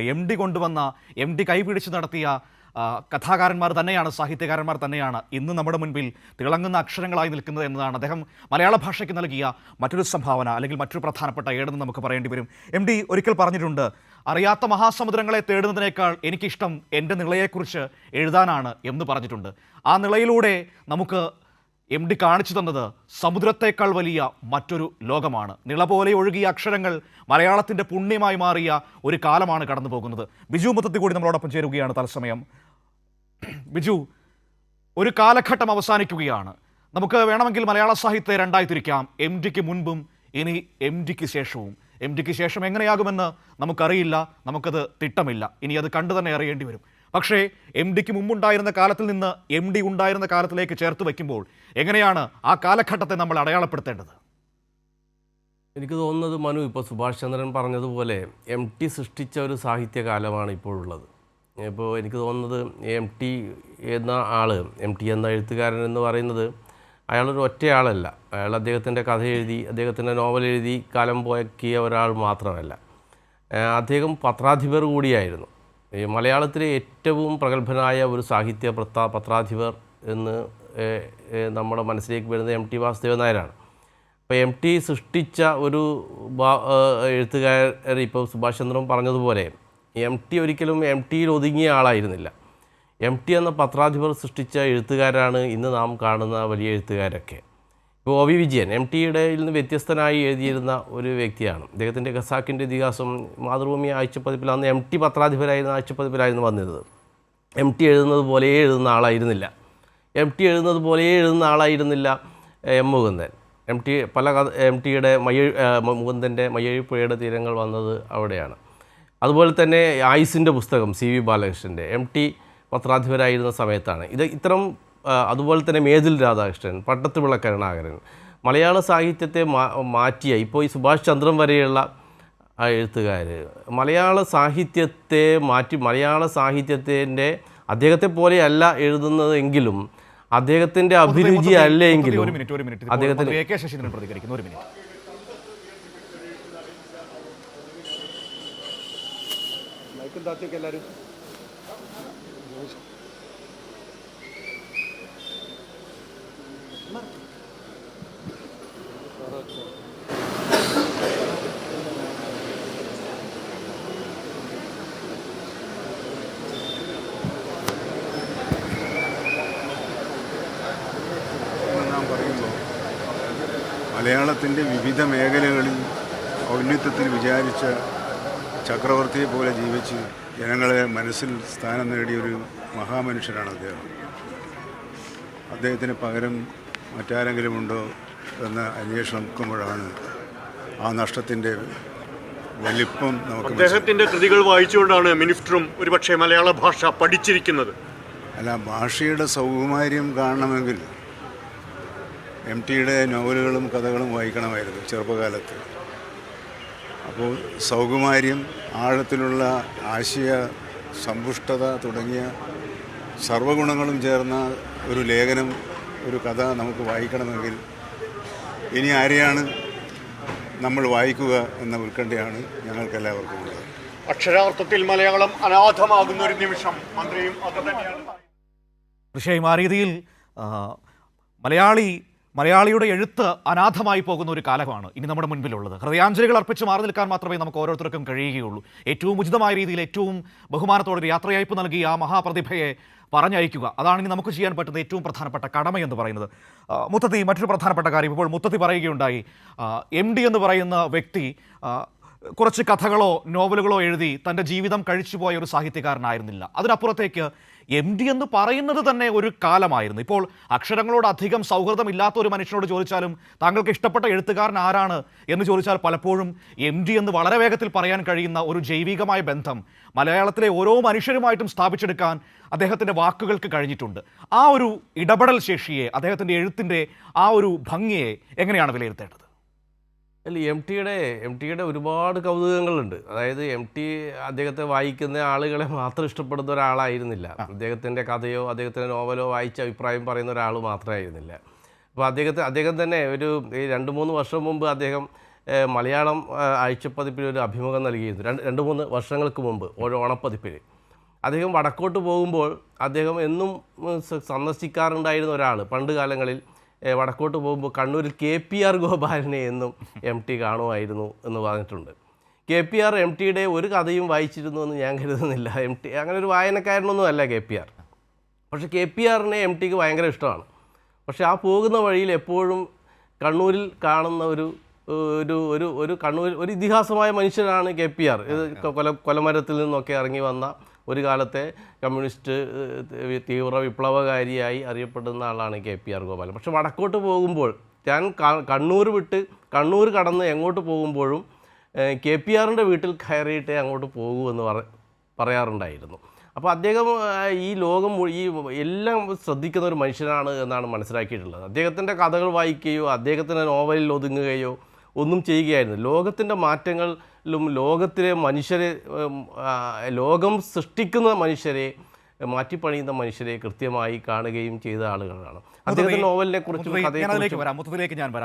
M D കൊണ്ടുവന്ന M D കൈപിടിച്ച് നടത്തിയ കഥാകാരന്മാർ തന്നെയാണ് സാഹിത്യകാരന്മാർ തന്നെയാണ് ഇന്ന് നമ്മുടെ മുൻപിൽ തിളങ്ങുന്ന അക്ഷരങ്ങളായി നിൽക്കുന്നത് എന്നതാണ്. അദ്ദേഹം മലയാള ഭാഷയ്ക്ക് നൽകിയ മറ്റൊരു സംഭാവന അല്ലെങ്കിൽ മറ്റൊരു പ്രധാനപ്പെട്ട ഏടെന്ന് നമുക്ക് പറയേണ്ടി വരും. എം ഡി ഒരിക്കൽ പറഞ്ഞിട്ടുണ്ട് അറിയാത്ത മഹാസമുദ്രങ്ങളെ തേടുന്നതിനേക്കാൾ എനിക്കിഷ്ടം എന്റെ നിളയെക്കുറിച്ച് എഴുതാനാണ് എന്ന് പറഞ്ഞിട്ടുണ്ട്. ആ നിളയിലൂടെ നമുക്ക് എം ഡി കാണിച്ചു തന്നത് സമുദ്രത്തേക്കാൾ വലിയ മറ്റൊരു ലോകമാണ്. നിള പോലെ ഒഴുകിയ അക്ഷരങ്ങൾ മലയാളത്തിന്റെ പുണ്യമായി മാറിയ ഒരു കാലമാണ് കടന്നു പോകുന്നത് ബിജു മുത്തത്തി കൂടി നമ്മളോടൊപ്പം ചേരുകയാണ് തത്സമയം. ബിജു ഒരു കാലഘട്ടം അവസാനിക്കുകയാണ്. നമുക്ക് വേണമെങ്കിൽ മലയാള സാഹിത്യത്തെ രണ്ടായി തിരിക്കാം. എം ഡിക്ക് മുൻപും ഇനി എം ഡിക്ക് ശേഷവും. എം ഡിക്ക് ശേഷം എങ്ങനെയാകുമെന്ന് നമുക്കറിയില്ല നമുക്കത് തിട്ടമില്ല. ഇനി അത് കണ്ടു തന്നെ അറിയേണ്ടി വരും. പക്ഷേ എം ഡിക്ക് മുമ്പുണ്ടായിരുന്ന കാലത്തിൽ നിന്ന് എം ഡി ഉണ്ടായിരുന്ന കാലത്തിലേക്ക് ചേർത്ത് വയ്ക്കുമ്പോൾ എങ്ങനെയാണ് ആ കാലഘട്ടത്തെ നമ്മൾ അടയാളപ്പെടുത്തേണ്ടത്? എനിക്ക് തോന്നുന്നത് മനു ഇപ്പോൾ സുഭാഷ് ചന്ദ്രൻ പറഞ്ഞതുപോലെ എം ടി സൃഷ്ടിച്ച ഒരു സാഹിത്യകാലമാണ് ഇപ്പോഴുള്ളത്. ഇപ്പോൾ എനിക്ക് തോന്നുന്നത് എം ടി എന്ന ആൾ എം ടി എന്ന എഴുത്തുകാരൻ എന്ന് പറയുന്നത് അയാളൊരു ഒറ്റയാളല്ല. അയാൾ അദ്ദേഹത്തിന്റെ കഥ എഴുതി അദ്ദേഹത്തിന്റെ നോവൽ എഴുതി കാലം പോയക്കിയ ഒരാൾ മാത്രമല്ല. അദ്ദേഹം പത്രാധിപർ കൂടിയായിരുന്നു. മലയാളത്തിലെ ഏറ്റവും പ്രഗത്ഭനായ ഒരു സാഹിത്യ പ്രത്താ പത്രാധിപർ എന്ന് നമ്മുടെ മനസ്സിലേക്ക് വരുന്നത് എം ടി വാസുദേവൻ നായരാണ്. അപ്പോൾ എം ടി സൃഷ്ടിച്ച ഒരു എഴുത്തുകാരൻ ഇപ്പോൾ സുഭാഷ് ചന്ദ്രൻ പറഞ്ഞതുപോലെ എം ടി ഒരിക്കലും എം ടിയിൽ ഒതുങ്ങിയ ആളായിരുന്നില്ല. എം ടി എന്ന പത്രാധിപർ സൃഷ്ടിച്ച എഴുത്തുകാരാണ് ഇന്ന് നാം കാണുന്ന വലിയ എഴുത്തുകാരൊക്കെ. ഒ വി വിജയൻ എം ടിയുടെ നിന്ന് വ്യത്യസ്തനായി എഴുതിയിരുന്ന ഒരു വ്യക്തിയാണ്. അദ്ദേഹത്തിന്റെ ഖസാക്കിന്റെ ഇതിഹാസം മാതൃഭൂമി ആഴ്ചപ്പതിപ്പിൽ അന്ന് എം ടി പത്രാധിപരായിരുന്ന ആഴ്ചപ്പതിപ്പിലായിരുന്നു വന്നിരുന്നത്. എം ടി എഴുതുന്നത് പോലെ എഴുതുന്ന ആളായിരുന്നില്ല. എം ടി എഴുതുന്നത് പോലെ എഴുതുന്ന ആളായിരുന്നില്ല എം മുകുന്ദൻ. എം ടി പല കഥ എം ടിയുടെ മയ്യ മുകുന്ദന്റെ മയ്യഴിപ്പുഴയുടെ തീരങ്ങൾ വന്നത് അവിടെയാണ്. അതുപോലെ തന്നെ ആയുസിന്റെ പുസ്തകം സി വി ബാലകൃഷ്ണന്റെ എം ടി പത്രാധിപരായിരുന്ന സമയത്താണ്. ഇത് ഇത്തരം അതുപോലെ തന്നെ മേതിൽ രാധാകൃഷ്ണൻ പട്ടത്തുവിള കരുണാകരൻ. മലയാള സാഹിത്യത്തെ മാ മാറ്റിയ ഇപ്പോൾ ഈ സുഭാഷ് ചന്ദ്രൻ വരെയുള്ള എഴുത്തുകാർ മലയാള സാഹിത്യത്തെ മാറ്റി മലയാള സാഹിത്യത്തിന്റെ അദ്ദേഹത്തെ പോലെയല്ല എഴുതുന്നതെങ്കിലും അദ്ദേഹത്തിന്റെ അഭിരുചി അല്ലെങ്കിലും എങ്കിലും എല്ലാവരും അദ്ദേഹത്തിന് പ്രതികരിക്കുന്നു. ഒരു മിനിറ്റ്. എന്ന് നാം പറയുമ്പോൾ മലയാളത്തിന്റെ വിവിധ മേഖലകളിൽ ഔന്നിത്യത്തിൽ വിചാരിച്ച ചക്രവർത്തിയെ പോലെ ജീവിച്ച് ജനങ്ങളെ മനസ്സിൽ സ്ഥാനം നേടിയൊരു മഹാമനുഷ്യനാണ് അദ്ദേഹം. അദ്ദേഹത്തിന് പകരം മറ്റാരെങ്കിലും ഉണ്ടോ എന്ന അന്വേഷണം നോക്കുമ്പോഴാണ് ആ നഷ്ടത്തിന്റെ വലിപ്പം നമുക്ക് അദ്ദേഹത്തിന്റെ കൃതികൾ വായിച്ചുകൊണ്ടാണ് മിനിസ്റ്ററും ഒരുപക്ഷെ മലയാള ഭാഷ പഠിച്ചിരിക്കുന്നത്. അല്ല ഭാഷയുടെ സൗകുമാര്യം കാണണമെങ്കിൽ എം ടിയുടെ നോവലുകളും കഥകളും വായിക്കണമായിരുന്നു ചെറുപ്പകാലത്ത്. അപ്പോൾ സൗകുമാര്യം ആഴത്തിലുള്ള ആശയ സമ്പുഷ്ടത തുടങ്ങിയ സർവഗുണങ്ങളും ചേർന്ന ഒരു ലേഖനം ഒരു കഥ നമുക്ക് വായിക്കണമെങ്കിൽ ഇനി ആരെയാണ് നമ്മൾ വായിക്കുക എന്ന ഉത്കണ്ഠയാണ് ഞങ്ങൾക്കെല്ലാവർക്കും ഉള്ളത്. അക്ഷരാർത്ഥത്തിൽ മലയാളം അനാഥമാകുന്ന ഒരു നിമിഷം മന്ത്രിയും അത് തന്നെയാണ്. തീർച്ചയായും ആ രീതിയിൽ മലയാളി മലയാളിയുടെ എഴുത്ത് അനാഥമായി പോകുന്ന ഒരു കാലമാണ് ഇനി നമ്മുടെ മുൻപിലുള്ളത്. ഹൃദയാഞ്ജലികൾ അർപ്പിച്ച് മാറി നിൽക്കാൻ മാത്രമേ നമുക്ക് ഓരോരുത്തർക്കും കഴിയുകയുള്ളൂ. ഏറ്റവും ഉചിതമായ രീതിയിൽ ഏറ്റവും ബഹുമാനത്തോടെ ഒരു യാത്രയയപ്പ് നൽകി ആ മഹാപ്രതിഭയെ പറഞ്ഞയക്കുക. അതാണ് ഇനി നമുക്ക് ചെയ്യാൻ പറ്റുന്ന ഏറ്റവും പ്രധാനപ്പെട്ട കടമ എന്ന് പറയുന്നത്. മുത്തത്തി മറ്റൊരു പ്രധാനപ്പെട്ട കാര്യം. ഇപ്പോൾ മുത്തത്തി പറയുകയുണ്ടായി എം ഡി എന്ന് പറയുന്ന വ്യക്തി കുറച്ച് കഥകളോ നോവലുകളോ എഴുതി തന്റെ ജീവിതം കഴിച്ചുപോയ ഒരു സാഹിത്യകാരനായിരുന്നില്ല. അതിനപ്പുറത്തേക്ക് എം ഡി എന്ന് പറയുന്നത് തന്നെ ഒരു കാലമായിരുന്നു. ഇപ്പോൾ അക്ഷരങ്ങളോട് അധികം സൗഹൃദം ഇല്ലാത്ത ഒരു മനുഷ്യനോട് ചോദിച്ചാലും താങ്കൾക്ക് ഇഷ്ടപ്പെട്ട എഴുത്തുകാരൻ ആരാണ് എന്ന് ചോദിച്ചാൽ പലപ്പോഴും എം ഡി എന്ന് വളരെ വേഗത്തിൽ പറയാൻ കഴിയുന്ന ഒരു ജൈവികമായ ബന്ധം മലയാളത്തിലെ ഓരോ മനുഷ്യരുമായിട്ടും സ്ഥാപിച്ചെടുക്കാൻ അദ്ദേഹത്തിന്റെ വാക്കുകൾക്ക് കഴിഞ്ഞിട്ടുണ്ട്. ആ ഒരു ഇടപെടൽ ശേഷിയെ അദ്ദേഹത്തിന്റെ എഴുത്തിന്റെ ആ ഒരു ഭംഗിയെ എങ്ങനെയാണ് വിലയിരുത്തേണ്ടത്? അല്ല എം ടിയുടെ എം ടിയുടെ ഒരുപാട് കൗതുകങ്ങളുണ്ട്. അതായത് എം ടി അദ്ദേഹത്തെ വായിക്കുന്ന ആളുകളെ മാത്രം ഇഷ്ടപ്പെടുന്ന ഒരാളായിരുന്നില്ല. അദ്ദേഹത്തിന്റെ കഥയോ അദ്ദേഹത്തിന്റെ നോവലോ വായിച്ച അഭിപ്രായം പറയുന്ന ഒരാൾ മാത്രമായിരുന്നില്ല. അപ്പോൾ അദ്ദേഹത്തെ അദ്ദേഹം തന്നെ ഒരു ഈ രണ്ട് മൂന്ന് വർഷം മുമ്പ് അദ്ദേഹം മലയാളം ആഴ്ചപ്പതിപ്പിൽ ഒരു അഭിമുഖം നൽകിയിരുന്നു. രണ്ട് രണ്ട് മൂന്ന് വർഷങ്ങൾക്ക് മുമ്പ് ഓരോ ഓണപ്പതിപ്പിൽ അദ്ദേഹം വടക്കോട്ട് പോകുമ്പോൾ അദ്ദേഹം എന്നും സന്ദർശിക്കാറുണ്ടായിരുന്ന ഒരാൾ പണ്ട് കാലങ്ങളിൽ വടക്കോട്ട് പോകുമ്പോൾ കണ്ണൂരിൽ കെ പി ആർ ഗോപാലിനെ എന്നും എം ടി കാണുമായിരുന്നു എന്ന് പറഞ്ഞിട്ടുണ്ട്. കെ പി ആർ എം ടിയുടെ ഒരു കഥയും വായിച്ചിരുന്നു എന്ന് ഞാൻ കരുതുന്നില്ല. എം ടി അങ്ങനെ ഒരു വായനക്കാരനൊന്നും അല്ല കെ പി ആർ. പക്ഷേ കെ പി ആറിനെ എം ടിക്ക് ഭയങ്കര ഇഷ്ടമാണ്. പക്ഷേ ആ പോകുന്ന വഴിയിൽ എപ്പോഴും കണ്ണൂരിൽ കാണുന്ന ഒരു ഒരു ഒരു ഒരു കണ്ണൂർ ഒരു ഇതിഹാസമായ മനുഷ്യനാണ് കെ പി ആർ. കൊല കൊലമരത്തിൽ നിന്നൊക്കെ ഇറങ്ങി വന്ന ഒരു കാലത്തെ കമ്മ്യൂണിസ്റ്റ് തീവ്ര വിപ്ലവകാരിയായി അറിയപ്പെടുന്ന ആളാണ് കെ പി ആർ ഗോപാലൻ. പക്ഷെ വടക്കോട്ട് പോകുമ്പോൾ ഞാൻ കണ്ണൂർ വിട്ട് കണ്ണൂർ കടന്ന് എങ്ങോട്ട് പോകുമ്പോഴും കെ പി ആറിന്റെ വീട്ടിൽ കയറിയിട്ടേ അങ്ങോട്ട് പോകൂ എന്ന് പറ പറയാറുണ്ടായിരുന്നു. അപ്പോൾ അദ്ദേഹം ഈ ലോകം ഈ എല്ലാം ശ്രദ്ധിക്കുന്ന ഒരു മനുഷ്യനാണ് എന്നാണ് മനസ്സിലാക്കിയിട്ടുള്ളത്. അദ്ദേഹത്തിന്റെ കഥകൾ വായിക്കുകയോ അദ്ദേഹത്തിന്റെ നോവലിൽ ഒതുങ്ങുകയോ ഒന്നും ചെയ്യുകയായിരുന്നു. ലോകത്തിന്റെ മാറ്റങ്ങളിലും ലോകത്തിലെ മനുഷ്യരെ ലോകം സൃഷ്ടിക്കുന്ന മനുഷ്യരെ മാറ്റിപ്പണിയുന്ന മനുഷ്യരെ കൃത്യമായി കാണുകയും ചെയ്ത ആളുകളാണ്. അദ്ദേഹത്തിന്റെ നോവലിനെ കുറിച്ചും കഥയെ വരാം മൊത്തത്തിലേക്ക് ഞാൻ വരാം.